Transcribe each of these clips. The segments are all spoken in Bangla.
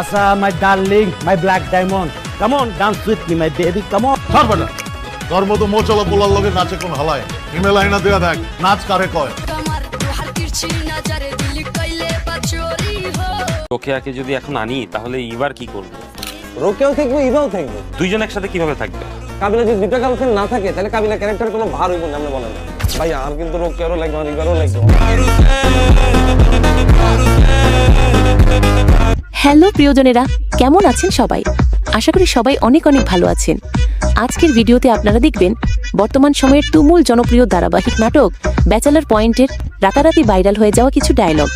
Asha my darling my black diamond কেমন dance with me my baby কেমন ধরবে না। ধর্ম তো মোচলা পোলার লগে নাচে কোন হালায়। ইমেল আইনা দেয়া দেখ নাচ কারে কয়। রোকেয়াকে যদি এখন আনি তাহলে ইবার কি করবে? রোকেও থাকবে ইবাও থাকবে। দুইজন একসাথে কীভাবে থাকবে? কাবিলা যদি দুটো গার্লফ্রেন্ড না থাকে তাহলে কাবিলা ক্যারেক্টার কোনো ভার হইব না আমরা বলেন। ভাই আমার কিন্তু রোকেয়ারও লাগবে আর ইবারও লাগবে। হ্যালো প্রিয়জনেরা, কেমন আছেন সবাই? আশা করি সবাই অনেক অনেক ভালো আছেন। আজকের ভিডিওতে আপনারা দেখবেন, বর্তমান সময়ের তুমুল জনপ্রিয় ধারাবাহিক নাটক, ব্যাচেলার পয়েন্টের রাতারাতি ভাইরাল হয়ে যাওয়া কিছু ডায়লগ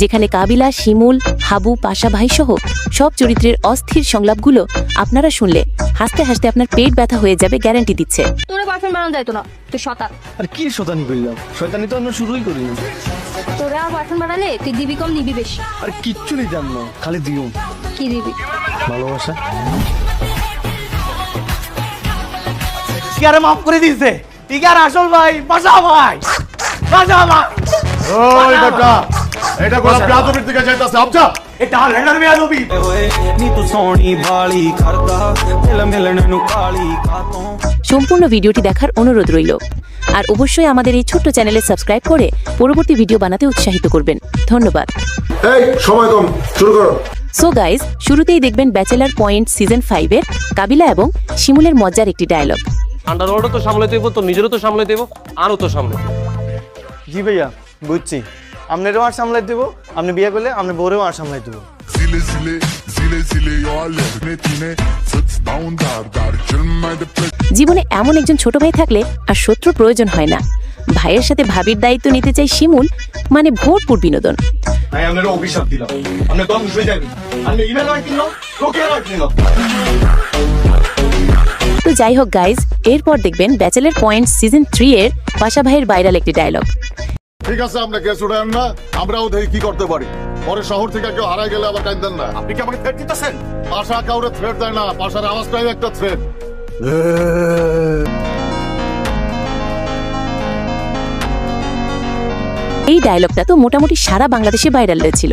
যেখানে কাবিলা, শিমুল, হাবু, পাশা ভাই সহ সব চরিত্রের অস্থির সংলাপগুলো আপনারা শুনলে হাসতে হাসতে আপনার পেট ব্যথা হয়ে যাবে গ্যারান্টি দিচ্ছে। তোরে বয়ফ্রেন্ড বানানো যাইতো না? তুই শতান আর কি শতানি করলাম শয়তানি তো আমরা শুরুই করি না। তোরে বয়ফ্রেন্ড বানালে তুই দিবি কম নিবি বেশি। আর কিচ্ছু নিতাম না খালি দিও। কি দিবি? ভালোবাসা। টিকারে মাফ করে দিয়েছে। টিকার আসল ভাই বাসা ভাই। বাসা ভাই। ওই বেটা এটা কোন প্রাথমিক যাইতাছে আবজা এটা লেডার মেয়া নবী ਨੀ ਤੂੰ ਸੋਹਣੀ ਬਾਲੀ ਕਰਦਾ ਦਿਲ ਮਿਲਣ ਨੂੰ ਕਾਲੀ ਕਾਤੋਂ সম্পূর্ণ ভিডিওটি দেখার অনুরোধ রইল আর অবশ্যই আমাদের এই ছোট্ট চ্যানেলে সাবস্ক্রাইব করে পরবর্তী ভিডিও বানাতে উৎসাহিত করবেন ধন্যবাদ এই সময় কম শুরু করো সো গাইজ শুরুতেই দেখবেন ব্যাচেলার পয়েন্ট সিজন ফাইভের কাবিলা এবং শিমুলের মজার একটি ডায়লগ আন্ডারওয়ার্ল্ডও তো সামলাইতে হইব তো নিজেরও তো সামলাইতে হইব আরও তো সামলাইতে হইব। জি ভাইয়া বুঝছি আপনারও আর সামলাই দেবো আপনি বিয়ে করলে আপনি বউরেও আর সামলাই দেবো। Zile zile, zile zile eu alerg Tine, tine, să-ți dau un dar Dar cel mai de preț জীবনে এমন একজন ছোট ভাই থাকলে আর শত্রুর প্রয়োজন হয় না। ভাইয়ের সাথে ভাবির দায়িত্ব নিতে চাই শিমুল মানে ভরপুর বিনোদন। ভাই আপনার অভিশাপ দিলাম। আপনি দম শুয়ে যাবেন আপনি ইমেল হয় কিনলো রোকেয়া হয় কিনলো। তো যাই হোক গাইজ এরপর দেখবেন ব্যাচেলার পয়েন্ট সিজন থ্রি এর পাশা ভাইয়ের ভাইরাল একটি ডায়লগ ঠিক আছে আমরা কেস উঠান না আমরাও দেখি কি করতে পারি। পরে শহর থেকে কেউ হারাই গেলে আবার কাইন্দেন না। আপনি কি আমাকে থ্রেট দিতেছেন? পাশা কাউরে থ্রেট দেয় না পাশার আওয়াজটাই একটা থ্রেট এই ডায়লগটা তো মোটামুটি সারা বাংলাদেশে ভাইরাল হয়েছিল।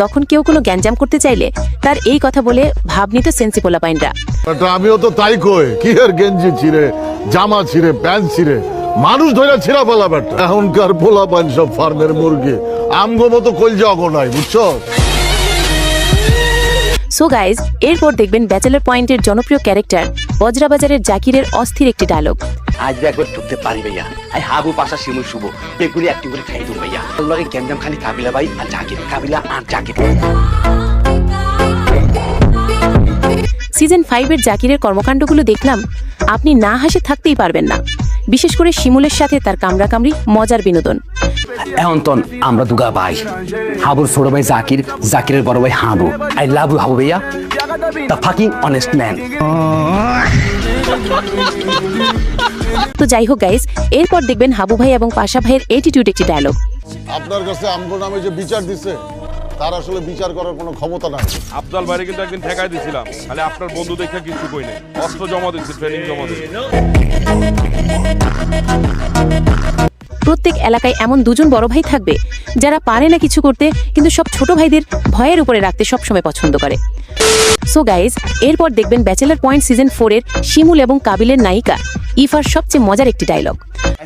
তখন কেউ কোনো গ্যাঞ্জাম করতে চাইলে তার এই কথা বলে ভাব নিত সেন্সিপোলা পাইনরা। আমিও তো তাই কই কি আর গেঞ্জি ছিঁড়ে জামা ছিঁড়ে প্যান্ট ছিঁড়ে মানুষ ধরে ছিঁড়া ফেলা বেটা এখনকার পোলা পান সব ফার্মের মুরগি। আমগো মতো কলজা অগো নাই বুঝছ? সো গাইজ এরপর দেখবেন ব্যাচেলার পয়েন্টের জনপ্রিয় ক্যারেক্টার বজরাবাজারের জাকিরের অস্থির একটি ডায়লগ আজ একবার ঢুকতে পারি ভাইয়া। আই হাবু পাশা শিমুল শুভ। এগুলি একটি করে খাই দেবো ভাইয়া। লগে গ্যাঞ্জাম খালি কাবিলা ভাই আর জাকির। কাবিলা আর জাকির। সিজন ফাইভের জাকিরের কর্মকাণ্ডগুলো দেখলাম আপনি না হাসে থাকতেই পারবেন না। বিশেষ করে শিমুলের সাথে তার কামড়াকামড়ি মজার বিনোদন। এখন তো আমরা দুগা ভাই। হাবুর ছোট ভাই জাকির জাকিরের বড় ভাই Habu I love you Habu ভাইয়া। দ্য ফাকিং অনেস্ট ম্যান তো যাই হোক গাইজ এরপর দেখবেন হাবু ভাই এবং পাশা ভাইয়ের এটিটিউড একটি ডায়লগ আপনার কাছে আমগো নামে যে বিচার দিছে তার আসলে বিচার করার কোনো ক্ষমতা নাই। আফজাল বাইরে কিন্তু একদিন ঠেকাই দিছিলাম। খালি আপনার বন্ধু দেখে কিছু কই নাই। অস্ত্র জমা দিচ্ছে ট্রেনিং জমা দিচ্ছে প্রত্যেক এলাকায় এমন দুজন বড় ভাই থাকবে যারা পারে না কিছু করতে কিন্তু সব ছোট ভাইদের ভয়ের উপরে রাখতে সবসময় পছন্দ করে। সো গাইজ এরপর দেখবেন ব্যাচেলার পয়েন্ট সিজন ফোরের শিমুল এবং কাবিলের নায়িকা। ইফার সবচেয়ে মজার একটি ডায়লগ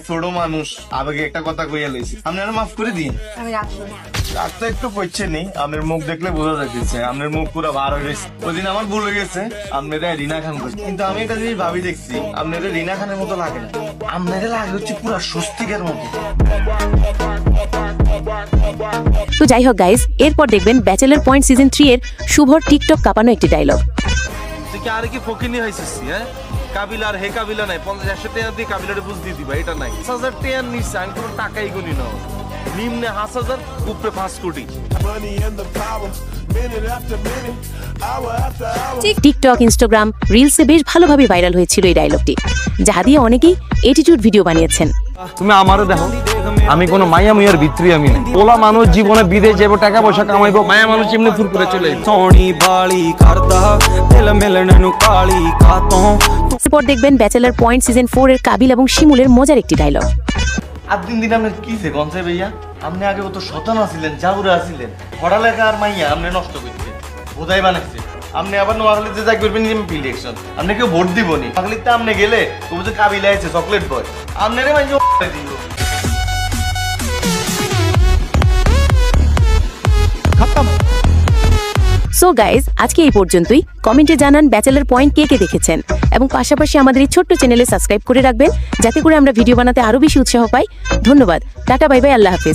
ছোট মানুষ আবেগে একটা কথা কইয়া লইছি। আপনারা মাফ করে দিন। আমি রাখব একটু পড়ছে নি মুখ দেখলে বোঝা যাচ্ছে মুখ পুরো হয়ে গেছে। আমার ভুল হয়ে গেছে আপনারা রিনা খান করছে। কিন্তু আমি একটা জিনিস ভাবি দেখছি আপনারা রিনা খানের মতো লাগে না। আপনারা লাগে হচ্ছে পুরো স্বস্তিকের মতো। তো যাই হোক গাইজ এরপর দেখবেন ব্যাচেলার পয়েন্ট সিজন থ্রি এর শুভর টিকটক কাঁপানো একটি ডায়লগ তুই কি আর কি ফকিনি হয়েছিস হ্যাঁ? কাবিলা আর হে কাবিলা নাই পঞ্চাশ একশো টাকা দিয়ে কাবিলারে বুঝ দিয়ে দিবা এটা নাই। পাঁচ হাজার টাকা নিচ্ছে আমি কোনো টাকাই গুনি নাও নিম্নে হাস হাজার উপরে পাঁচ কোটি। টিকটক ইনস্টাগ্রাম রিলসে বেশ ভালোভাবে ভাইরাল হয়েছিল এই ডায়লগটি যাহা দিয়ে অনেকেই এটিটিউড ভিডিও বানিয়েছেন। তুমি আমারও দেখো। আমি কোন মায়া মিয়ার ভিত্রি আমি না ওলা মানুষ জীবনে বিদেশ যাব টাকা পয়সা কামাইবো মায়া মানুষ এমনি ফুর করে চলে সোনি বাড়ি করদা তেল মিলন কালি খাতো এরপর দেখবেন ব্যাচেলার পয়েন্ট সিজন ফোর এর কাবিল এবং শিমুলের মজার একটি ডায়লগ আর দিন দিন আপনার কি সে গঞ্জে ভাইয়া? আপনি আগে কত শতান আছিলেন জাউরা আছিলেন। পড়ালেখা আর মাইয়া আপনি নষ্ট করছে বোধাই বানাইছে আপনি আবার নোয়াখালী নোয়াখালীতে যাই করবেন এমপি ইলেকশন আপনি কেউ ভোট দিবনি। নোয়াখালীতে আপনি গেলে তবু যে কাবিলা আছে চকলেট বয় আপনারে মাইয়া দিব সো গাইজ আজকে এই পর্যন্তই। কমেন্টে জানান ব্যাচেলার পয়েন্ট কে কে দেখেছেন। এবং পাশাপাশি আমাদের এই ছোট্ট চ্যানেলে সাবস্ক্রাইব করে রাখবেন, যাতে করে আমরা ভিডিও বানাতে আরও বেশি উৎসাহ পাই। ধন্যবাদ। টাটা, বাই বাই, আল্লাহ হাফিজ।